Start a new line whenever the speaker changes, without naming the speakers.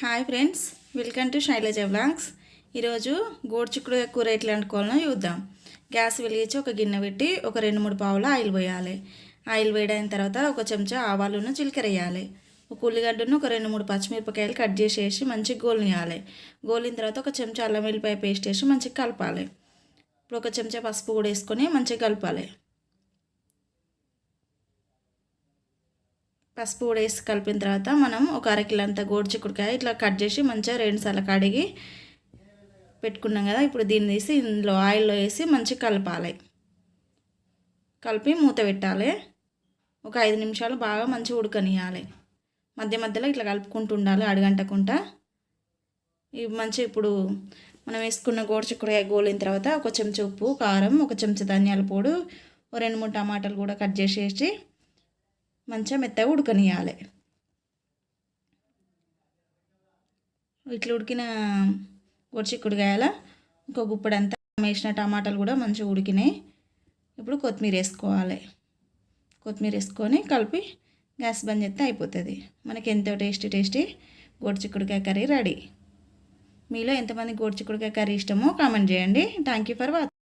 Hi friends welcome to Shailaja blogs ఈరోజు గోడ్చిక్కుడు కూర ఎట్లా వండుకోవాలో చూద్దాం. గ్యాస్ వెలిగించి ఒక గిన్నె పెట్టి ఒక రెండు మూడు పావుల ఆయిల్ పోయాలి. ఆయిల్ వేడైన తర్వాత ఒక చెంచా ఆవాలను చిలికర వేయాలి. ఒక ఉల్లిగడ్డను ఒక రెండు మూడు పచ్చిమిరపకాయలు కట్ చేసేసి మంచిగా గోలినియాలి. గోలిన తర్వాత ఒక చెంచా అల్లం వెల్లిపాయ పేస్ట్ వేసి మంచిగా కలపాలి. ఇప్పుడు ఒక చెంచా పసుపు కూడా వేసుకొని మంచిగా కలపాలి. పసుపు కూడా వేసి కలిపిన తర్వాత మనం ఒక అరకిలో అంత గోడుచిక్కుడుకాయ ఇట్లా కట్ చేసి మంచిగా రెండు సార్లు కడిగి పెట్టుకున్నాం కదా ఇప్పుడు దీన్ని తీసి ఇందులో ఆయిల్లో వేసి మంచిగా కలపాలి. కలిపి మూత పెట్టాలి. ఒక ఐదు నిమిషాలు బాగా మంచిగా ఉడకనియాలి. మధ్య మధ్యలో ఇట్లా కలుపుకుంటూ ఉండాలి అడగంటకుండా. ఇవి మంచిగా ఇప్పుడు మనం వేసుకున్న గోడుచిక్కుడుకాయ గోలిన తర్వాత ఒక చెంచా ఉప్పు కారం ఒక చెంచా ధనియాల పొడి రెండు మూడు టమాటాలు కూడా కట్ చేసేసి మంచిగా మెత్తగా ఉడకనియాలి ఇట్లా ఉడికిన గొడిచిక్కుడుగాయల ఒక గుప్పడంతా వేసిన టమాటాలు కూడా మంచిగా ఉడికినాయి. ఇప్పుడు కొత్తిమీర వేసుకోవాలి. కొత్తిమీర వేసుకొని కలిపి గ్యాస్ బంద్ చేస్తే అయిపోతుంది. మనకి ఎంతో టేస్టీ టేస్టీ గోడిచిక్కుడుకాయ కర్రీ రెడీ. మీలో ఎంతమంది గోడిచిక్కుడుకాయ కర్రీ ఇష్టమో కామెంట్ చేయండి. Thank you for watching